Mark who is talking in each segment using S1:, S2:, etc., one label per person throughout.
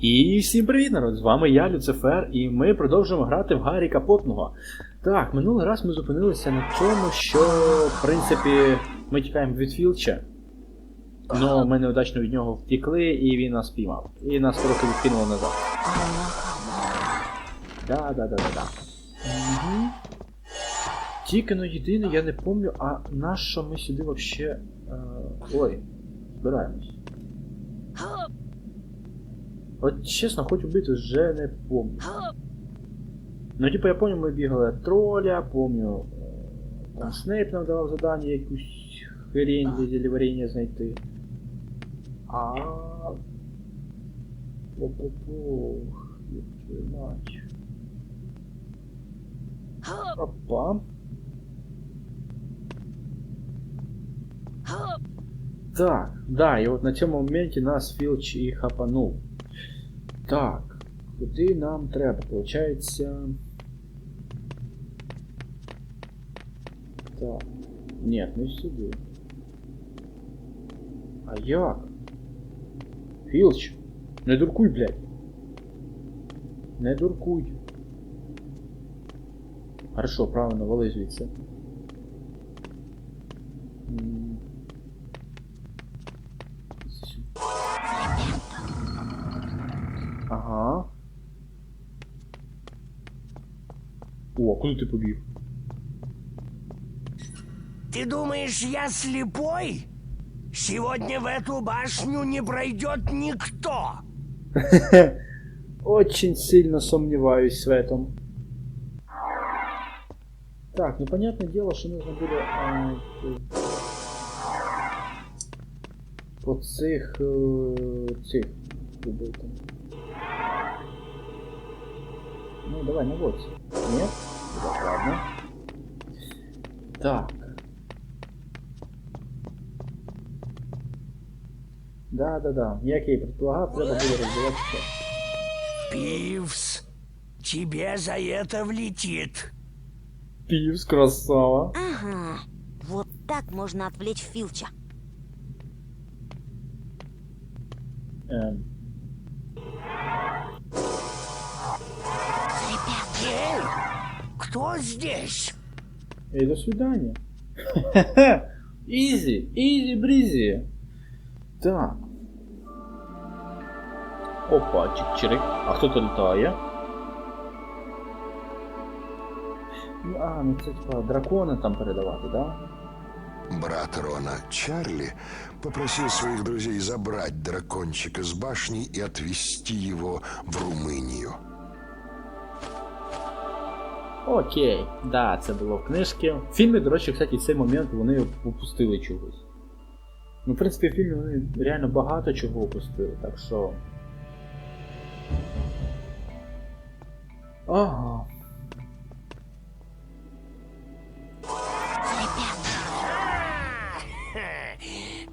S1: І всім привіт, народ! З вами я, Люцифер, і ми продовжуємо грати в Гаррі Капотного. Так, минулий раз ми зупинилися на тому, що, в принципі, ми тікаємо від Філча. Ну, ми неудачно від нього втікли, і він нас піймав. І нас трохи відкинуло назад. Да, да, да, да, да. Угу. Тільки ну єдине, я не помню, а на що ми сюди вообще. Е... Ой, збираємось. От чесно, хоч убити вже не помню. Ну, типу, я пам'ятаю, ми бігали троля, помню. е, Там Снейп нам давав завдання якусь хрень для зіліваріння знайти. А. Твою мать. Опа. Так, да, і от на цьому моменті нас Філч і хапанув. Так, куди нам треба? Получається. Так. Ні, не сюди. А як? Філч, не дуркуй, блядь. Не дуркуй. Хорошо, правильно, вали звідси. Ага. О, а куди ти побіг?
S2: Ты думаешь, я слепой? Сегодня в эту башню не пройдет никто.
S1: Очень сильно сомневаюсь в этом. Так, ну понятное дело, что нужно буде а, по цих цих Ну, давай, наводься. Нет? Так, ладно. Так. Да, да, да. Як я і предполагав, треба буде розбивати все.
S2: Пивс, тебе за это влетит.
S1: Пивс, красава.
S3: Ага, вот так можно отвлечь Филча.
S1: Эм,
S2: Эй, кто здесь?
S1: эй, до свидания. Изи, изи бризи. Так. Опа, чик-чирик. А хто то літає? Ну, А, ну це типа дракона там передавати, да?
S4: Брат Рона, Чарли, попросил своих друзей забрать дракончика с башни и отвезти его в Румынию.
S1: Окей, да, це було в книжці. В фільмі, до речі, кстати, цей момент вони упустили чогось. Ну, в принципі, в фільмі вони реально багато чого упустили, так що. Ага.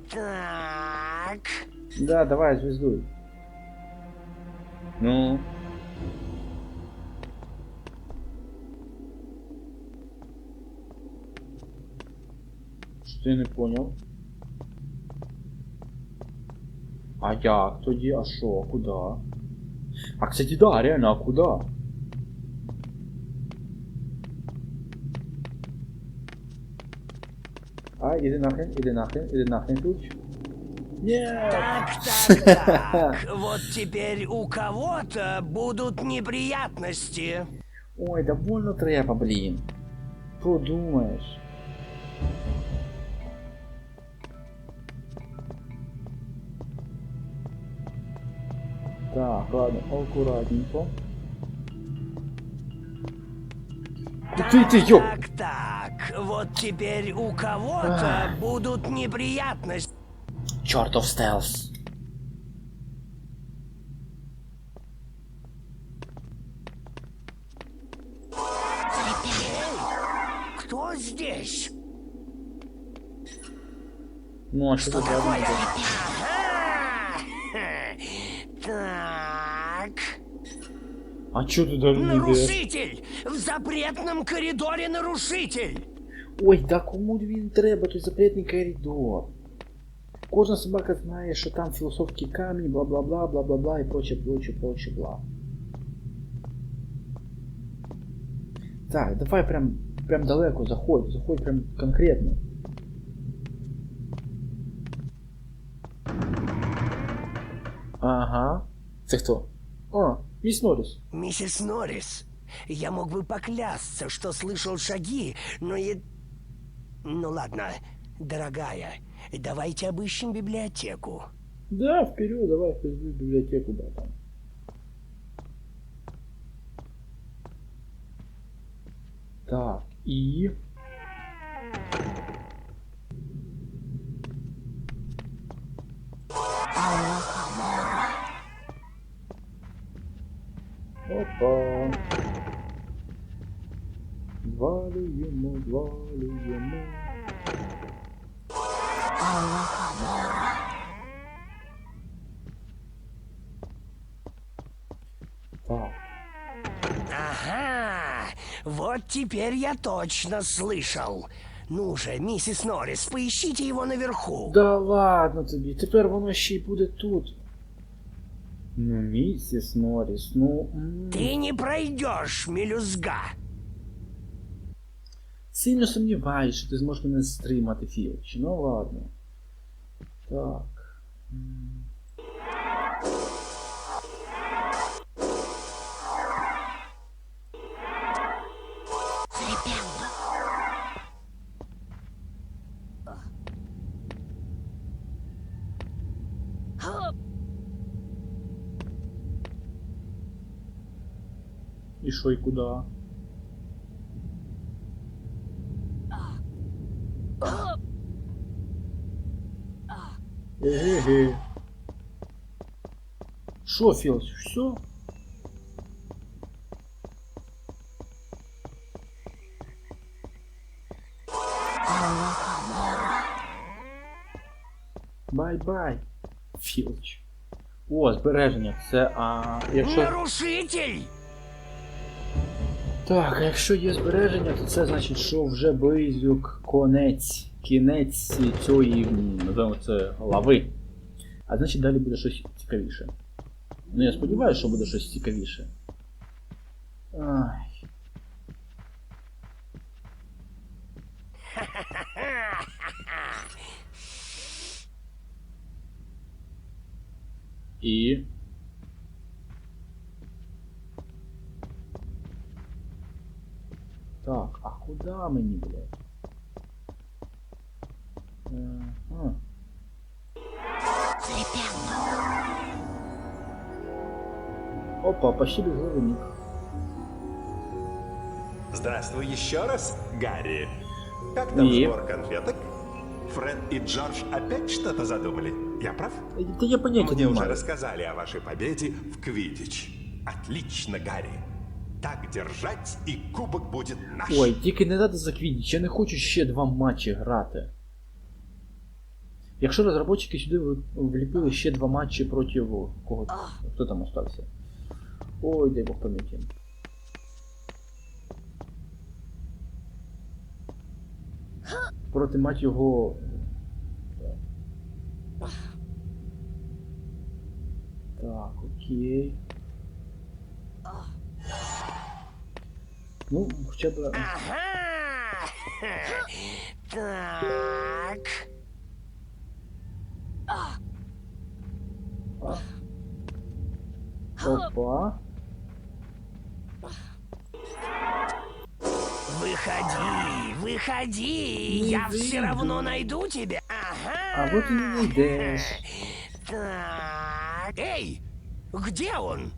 S2: Так,
S1: Да, давай, звездуй. Ну. Що я не понял? А як тоді? А що? А куда? А кстати, да, реально, а куда? А, іди нахрен, іди нахрен, іди нахрен, ключ. Нет!
S2: так, так, так. Вот теперь у кого-то будут неприятности.
S1: Ой, да больно треба, блін. Подумаєш. Так, ладно, аккуратненько. Ты, ты, ёп!
S2: Так, так. Вот теперь у кого-то будут неприятности.
S1: Чортов стелс.
S2: Кто здесь?
S1: Ну, а тут рядом?
S2: Такое.
S1: буде?
S2: Ага. Так.
S1: А чо ти далі не йдеш?
S2: Нарушитель! В запретном коридоре нарушитель!
S1: Ой, да кому він треба, той запретний коридор. Кожна собака знає, що там філософський камінь, бла-бла-бла, бла-бла-бла і проче, проче, проче, бла. Так, давай прям, прям далеко заходь, заходь прям конкретно. Ага. Це хто? О, Міс Норріс.
S2: Миссис Норрис, я мог бы поклясться, что слышал шаги, но я... Ну ладно, дорогая, давайте обыщем библиотеку.
S1: Да, вперед, давай в библиотеку, братан. Так, и... Опа. Звалюємо, звалюємо. Так.
S2: Ага, вот теперь я точно слышал. Ну же, миссис Норрис, поищите его наверху.
S1: Да ладно тобі, тепер воно ще й буде тут. Ну, місіс Норріс, ну. м.
S2: Ты не пройдешь, мелюзга.
S1: Сильно сумніваюсь, що ти зможеш мене стримати, Філч. Ну ладно. Так. І що, і куди? Еге-ге. Що, Філч, все? Бай-бай, Філч. О, збереження. Це, а якщо.
S2: Нарушитель!
S1: Так, якщо є збереження, то це значить, що вже близьок конець, кінець цієї, називаємо це, лави. А значить далі буде щось цікавіше. Ну я сподіваюся, що буде щось цікавіше. Ай. І. Так, а куди мені, блядь? Е, а. Опа, почти безголовник.
S5: Здравствуй еще раз, Гарри. Как там
S1: И?
S5: сбор конфеток? Фред и Джордж опять что-то задумали? Я прав?
S1: Да я понятия
S5: Мне
S1: не
S5: уже рассказали о вашей победе в Квидич. Отлично, Гарри. Так держать, и кубок будет наш.
S1: Ой, тільки не треба заквітніч, я не хочу ще два матчі грати. Якщо розробники сюди вліпили ще два матчі проти кого? Хто там остався? Ой, дай Бог пам'яті. Проти мать його. Так, окей. Ну, хоча б.
S2: Ага! Так.
S1: Опа.
S2: Выходи, выходи,
S1: Не
S2: я все
S1: выйду.
S2: равно найду тебя. Ага.
S1: А вот и не найдешь.
S2: Так. Эй, где он?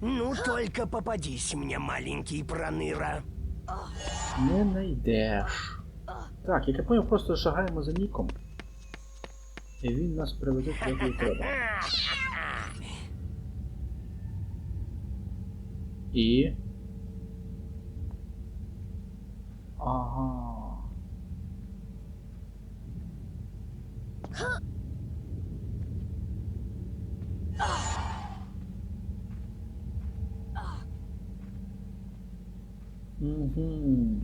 S2: Ну, только попадись мне, маленький проныра.
S1: Не знайдеш. Так, як я поняв, просто шагаємо за ніком. І він нас привезе туди, куди треба. І. Ага. Угу.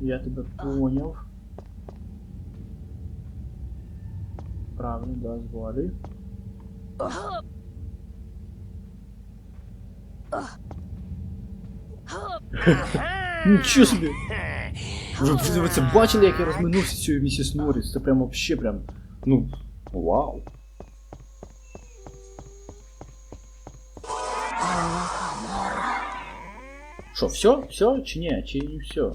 S1: Я тебе поняв. Правильно, да, згоди. Нічого собі! Ви, ви, ви це бачили, як я розминувся з цією місіс Норріс? Це прям вообще прям. Ну. Вау. Що, все? Все? Чи ні? Чи не все?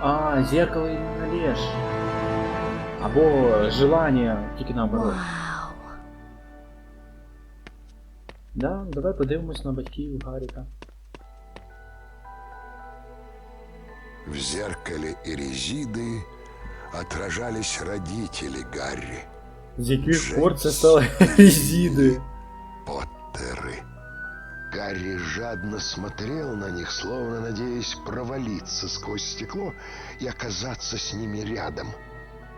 S1: А, зеркало і не налєш. Або желання, тільки наоборот.
S3: Вау.
S1: Да, давай подивимось на батьків Гаріка.
S4: В зеркале Эрезиды отражались родители Гарри,
S1: З яких пор це стали резиди?
S4: Гарри жадно смотрел на них, словно надеясь провалиться сквозь стекло и оказаться с ними рядом.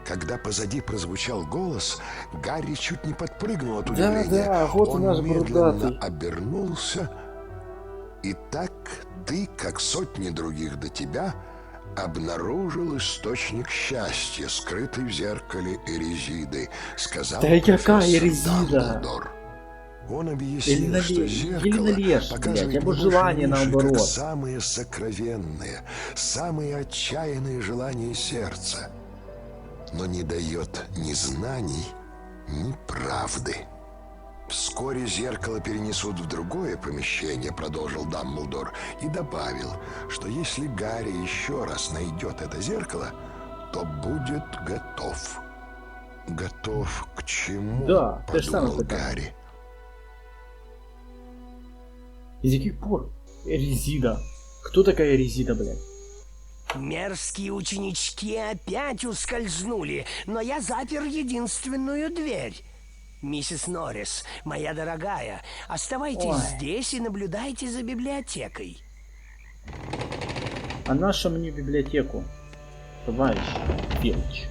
S4: Когда позади прозвучал голос, Гарри чуть не подпрыгнул от
S1: Да,
S4: удивления.
S1: да, вот и
S4: Он
S1: наш
S4: медленно обернулся, и так ты, как сотни других до тебя, обнаружил источник счастья, скрытый в зеркале Эрезиды, сказал
S1: Да какая Эрезида?
S4: Дамблдор. Он объяснил,
S1: Или нале-
S4: что
S1: или
S4: зеркало
S1: належь,
S4: показывает
S1: блядь, желание наоборот.
S4: как самые сокровенные, самые отчаянные желания сердца, но не дает ни знаний, ни правды. Вскоре зеркало перенесут в другое помещение, продолжил Дамблдор, и добавил, что если Гарри еще раз найдет это зеркало, то будет готов. Готов к чему?
S1: Да,
S4: подумал. Гарри.
S1: Из яких пор? Резида. Кто такая Резида, блядь?
S2: Мерзкие ученички опять ускользнули, но я запер единственную дверь. Миссис Норрис, моя дорогая, оставайтесь
S1: Ой.
S2: здесь и наблюдайте за библиотекой.
S1: А наша мне библиотеку? Товарищ Филч.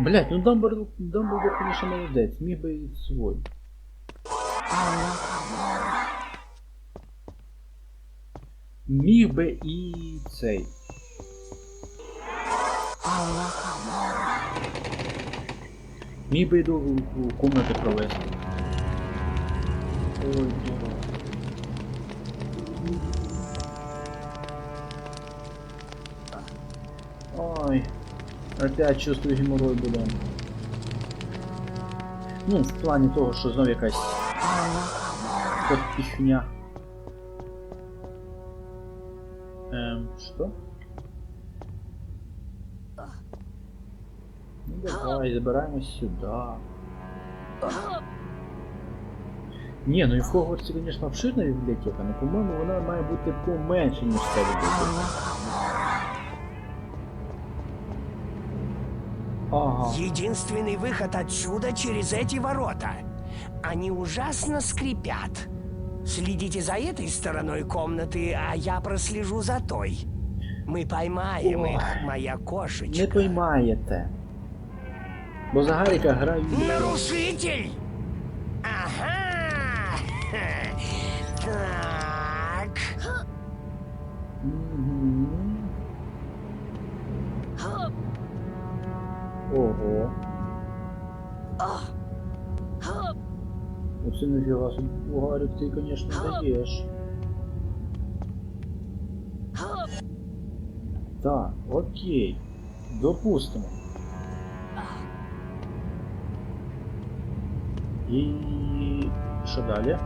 S1: Блять, ну Дамблдор, Дамблдор, конечно, молодець, міг би і свой. Міг би і цей. Міг би і до у, у комнати провести. Ой, бля. Ой, опять чувствую геморрой буде. Ну, в плані того, що знов якась якась піхня. Ем, що? Ну давай, забираємось сюди. Ні, ну і в Хогвартсі, звісно, обширна бібліотека, але, по-моєму, вона має бути поменше, ніж ця бібліотека. Ага.
S2: Единственный выход отсюда через эти ворота. Они ужасно скрипят. Следите за этой стороной комнаты, а я прослежу за той. Мы поймаем
S1: Ой.
S2: их, моя
S1: Не
S2: кошечка.
S1: поймаєте. Бо за Гаріка граю.
S2: Нарушитель! Ага! Так.
S1: Мгм. Ого. Оце нафіга собі. О, Гарік, ти, звісно, даєш. Так, окей. Допустимо. І що далі?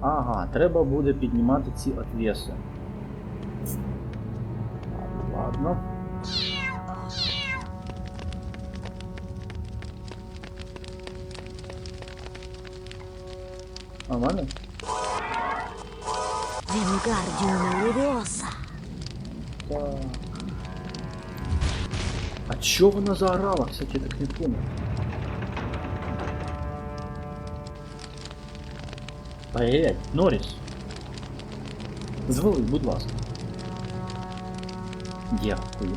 S1: Ага, треба буде піднімати ці отвеси. Ладно. Нормально?
S3: Вингардиум Левиоса.
S1: Так. А чё вона заорала, кстати, я так не понял. Ай-яй-яй, Норріс. Звали, будь ласка. Дякую.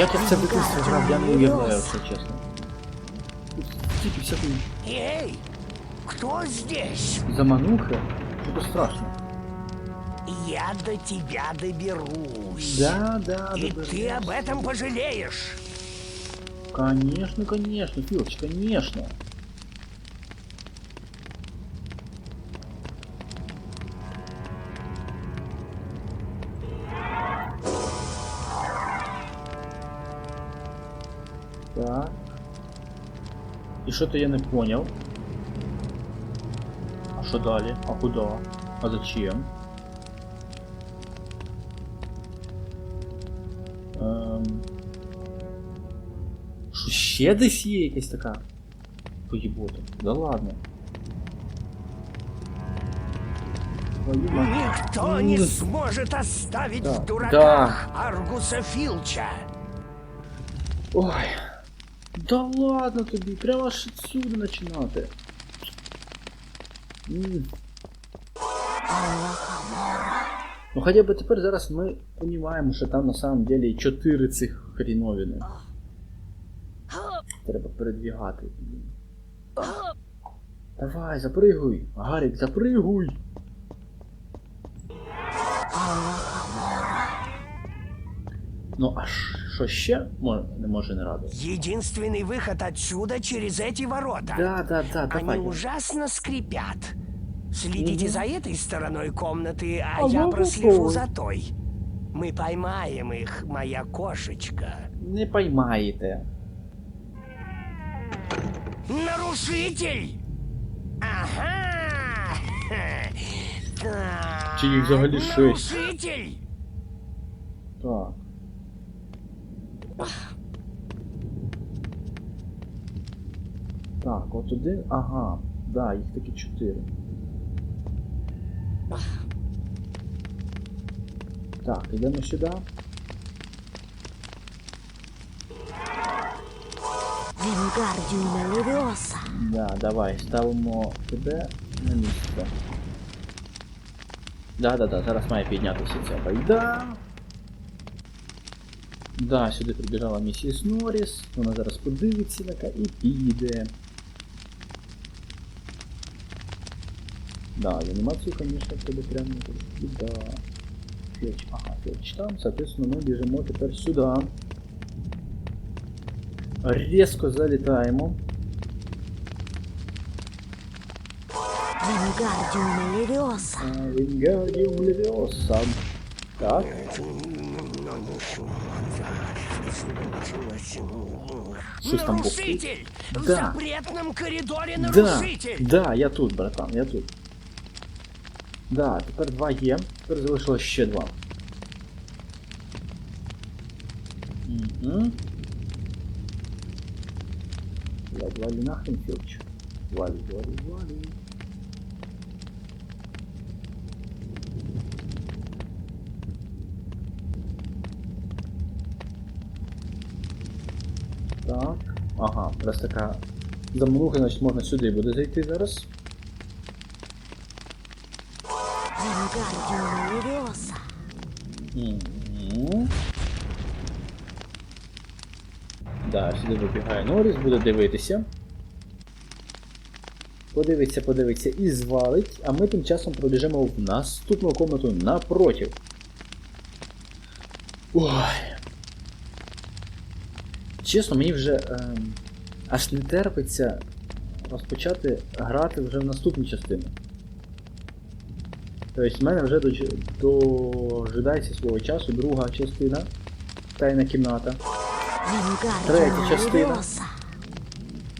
S1: Як я в це дитинство грав, я не уявляю, якщо чесно. Тут стільки всякої
S2: Эй, кто здесь?
S1: заманухи, що то страшно.
S2: Я до тебя доберусь.
S1: Да, да,
S2: И ты об этом пожалеешь.
S1: Конечно, конечно, Филч, конечно. Так. І що то я не понял. А що далі? А куди? А зачем? Ем... Що ще десь є якась така поїбота? Да ладно. Твою мать.
S2: Никто не
S1: М.
S2: сможет оставить
S1: Да,
S2: в дураках Аргуса Филча.
S1: Ой. Да ладно тобі, прямо аж отсюда починати. Ну хоча б тепер зараз ми розуміємо, що там на самом деле 4 цих хріновини. Треба передвігати. Давай, запригуй. Гарік, запригуй. Ну а ш- що ще Мо- не може не радувати?
S2: Единственный выход отсюда через эти ворота.
S1: Да, да, да,
S2: Они
S1: давай.
S2: ужасно скрипят. Следите за этой стороной комнаты, а
S1: А
S2: я
S1: ну,
S2: прослежу
S1: попробуй.
S2: за той. Мы поймаем их, моя кошечка.
S1: Не поймаєте.
S2: Нарушитель! Ага! Хе. Так,
S1: Чи їх взагалі шесть?
S2: Нарушитель!
S1: Так. Так, от один. Ага. Да, їх таки чотири. Так, йдемо сюди.
S3: Вингардиум Левиоса.
S1: Да, давай, ставимо тебе на місце. Да, да, да, зараз має піднятися ця байда. Да, сюди прибіжала місіс Норріс. Вона зараз подивиться така і піде. Да, в анімацію, конечно, тебе прямо сюди. Фетч, ага, фетч там, соответственно, ми біжимо тепер сюди. Різко залітаємо.
S3: Вингардиум Левиоса.
S1: Вингардіум Левіоса. Так. Щось там бухтить.
S2: Нарушитель! В
S1: Да.
S2: запретном коридоре
S1: Да,
S2: нарушитель!
S1: да, я тут, братан, я тут. Да, тепер два є, тепер залишилось ще два. Угу. Валь, валі нахрен, Філч. Валі, валі, валі. Так. Ага, раз така замануха, значить можна сюди буде зайти зараз.
S3: Левиоса.
S1: Да, сюди вибігає Норріс, буде дивитися. Подивиться, подивиться і звалить, а ми тим часом пробіжимо в наступну комнату напротив. Ой. Чесно, мені вже ем, аж не терпиться розпочати грати вже в наступну частину. Тобто в мене вже дож- дожидається свого часу друга частина. Тайна кімната. Третя частина.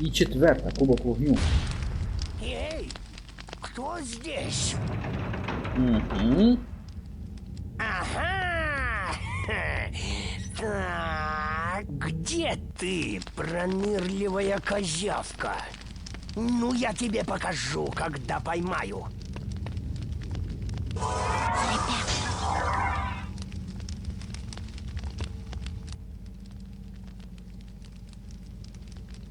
S1: І четверта кубок вогню.
S2: Кто здесь?
S1: Угу.
S2: Ты, пронырливая козявка? Ну, я тебе покажу, когда поймаю.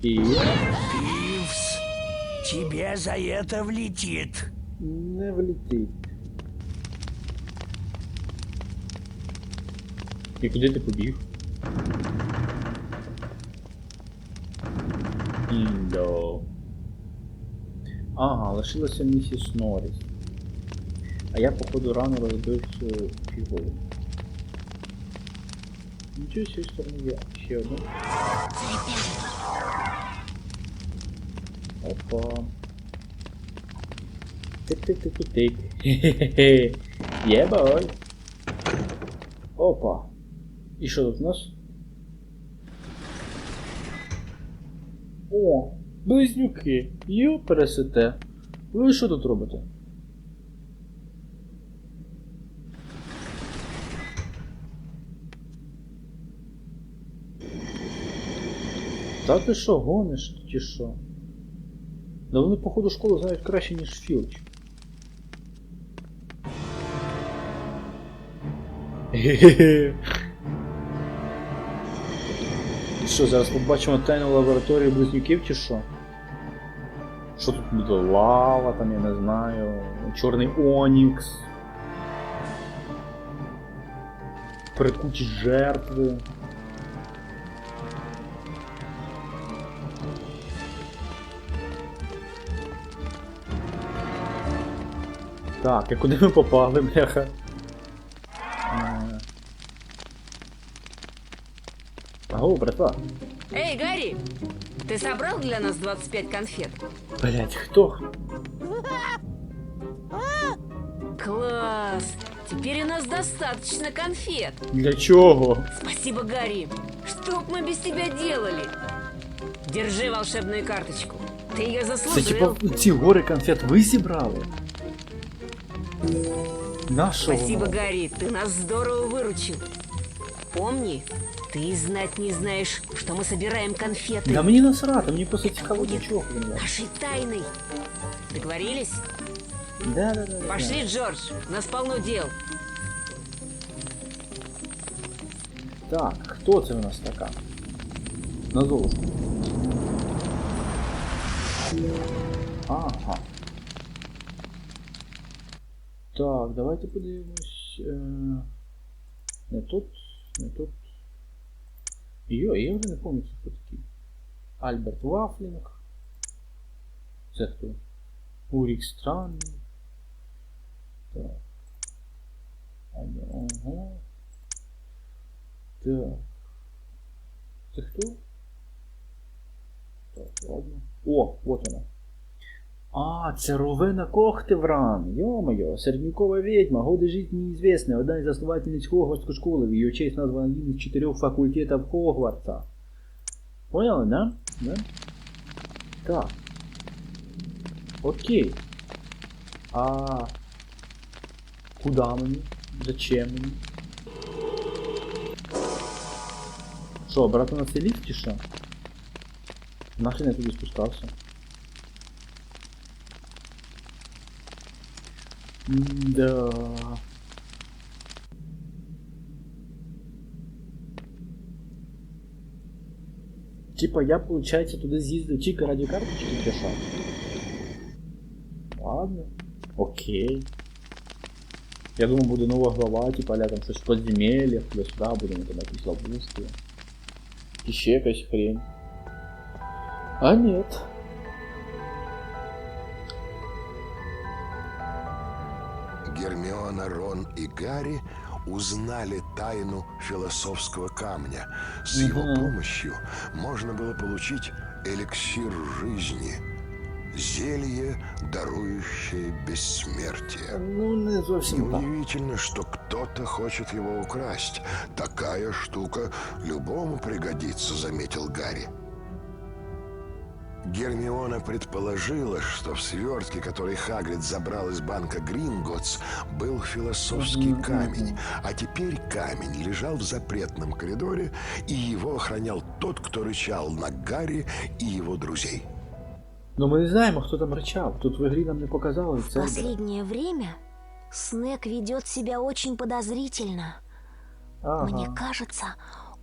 S1: И...
S2: Пивс, тебе за это влетит.
S1: Не влетит. И куда ты побіг? Індо. Ага, лишилася місіс Норріс. А я, походу, рано розбив цю фігуру. Нічого з цієї сторони є. Ще одну. Опа. Тик-тик-тик-тик. Хе-хе-хе. Єбой. Опа. І що тут у нас? О, близнюки. Йо, пересете. Ви що тут робите? Та ти що, гониш чи що? Да вони, походу, школу знають краще, ніж Філч. Хе-хе-хе. Що, зараз побачимо тайну лабораторію близнюків чи що? Що тут буде? Лава, там я не знаю. Чорний Онікс. Прикуті жертви. Так, і куди ми попали, бляха? Аго, братва.
S6: Эй, Гарри, ты собрал для нас 25 конфет?
S1: Блять, хто?
S6: Класс! Теперь у нас достаточно конфет.
S1: Для чого?
S6: Спасибо, Гарри. Что б мы без тебя делали? Держи волшебную карточку. Ты ее
S1: Це
S6: заслужил.
S1: типа ці гори конфет ви зібрали? Нашого.
S6: Спасибо, Гарри, ты нас здорово выручил. Помни, ты знать не знаешь, что мы собираем конфеты
S1: Да мені насрати, мені просто цікаво для чого він.
S6: нашей тайной. Договорились?
S1: Да, да, да, да.
S6: Пошли, Джордж, у нас полно дел.
S1: Так, хто це у нас така? На золушку. Ага. Так, давайте подивимось. Е... Не тут, не тут. Йо, я вже не пам'ятаю, хто такий. Альберт Вафлінг. Це хто? Урік Странний. Так. Ага. Так. Це хто? Так, ладно. О, вот вона. А, це Ровена Кохтевран. Ё-моё, средневековая ведьма, годы жизни неизвестны, одна из основательниц Хогвартской школы, в ее честь назван один из четырех факультетов Хогвартса. Поняли, да? Да? Так. Окей. А куда мені? Зачем мені? Що, обратно на цей ліфт чи що? Нахрен я туди спускався? Да. Типа я, получается, туди з'їздив тільки раді карточки чи що? Ладно. Окей. Я думаю, буде нова глава, типа, ля там щось в подземельях, туди-сюди, будемо там якісь ловушки. І ще якась хрень. А нет.
S4: Гермиона, Рон и Гарри узнали тайну философского камня. С его помощью можно было получить эликсир жизни, зелье, дарующее бессмертие.
S1: Ну, не так.
S4: Неудивительно, что кто-то хочет его украсть. Такая штука любому пригодится, заметил Гарри. Гермиона предположила, что в свертке, который Хагрид забрал из банка Гринготс, был философский
S1: Мгм,
S4: камень, а теперь камень лежал в запретном коридоре, и его охранял тот, кто рычал на Гарри и его друзей.
S1: Ну ми не знаємо, хто там рычав. Тут в ігрі нам не показали
S3: В
S1: це.
S3: последнее время Снег ведет себя очень подозрительно. Мне
S1: Ага.
S3: кажется,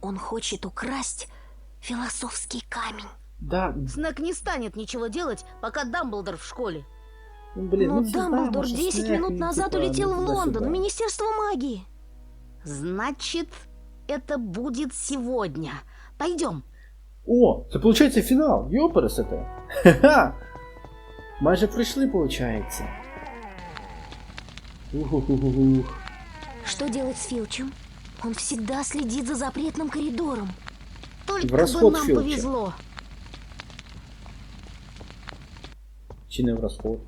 S3: он хочет украсть философский камень.
S1: Да,
S7: Снег не станет ничего делать, пока Дамблдор в школе.
S1: ну, блін,
S3: Но
S1: ну, це знаємо,
S3: Дамблдор
S1: що
S3: 10
S1: Снег,
S3: минут
S1: він,
S3: назад
S1: типа,
S3: улетел
S1: ну,
S3: в Лондон, в
S1: туди-сюди.
S3: Министерство магии.
S7: Значит, это будет сегодня. Пойдем.
S1: О, це виходить фінал! Йо, пересете! Ха-ха! Майже прийшли, виходить. Ух-ух-ух-ух.
S3: Что делать с Филчем? Он всегда следит за запретным коридором.
S7: Только
S1: В
S7: бы
S1: расход
S7: нам
S1: Филча.
S7: повезло.
S1: Чи не в розход?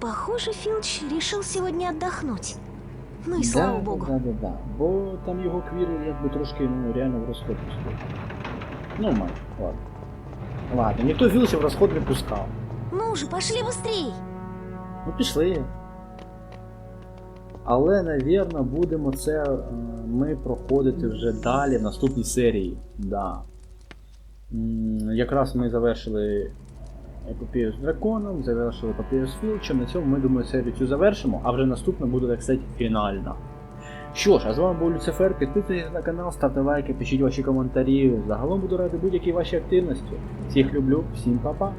S3: Похоже, Филч решил сегодня отдохнуть. Ну и слава богу.
S1: Да, да, да. Бо там його квір якби трошки ну, реально в розход пустив. Ну, майже, ладно. Ладно, ніхто Філча в розход не пускав.
S3: Ну уже, пошли быстрей.
S1: Ну пішли. Але, навірно, будемо це е, ми проходити вже далі в наступній серії. Да. Якраз ми завершили епопею з драконом, завершили епопію з Філчем. На цьому ми думаю серію цю завершимо, а вже наступна буде, так сказати, фінальна. Що ж, а з вами був Люцифер. Підписуйтесь на канал, ставте лайки, пишіть ваші коментарі. Загалом буду радий будь-якій вашій активності. Всіх люблю, всім па-па.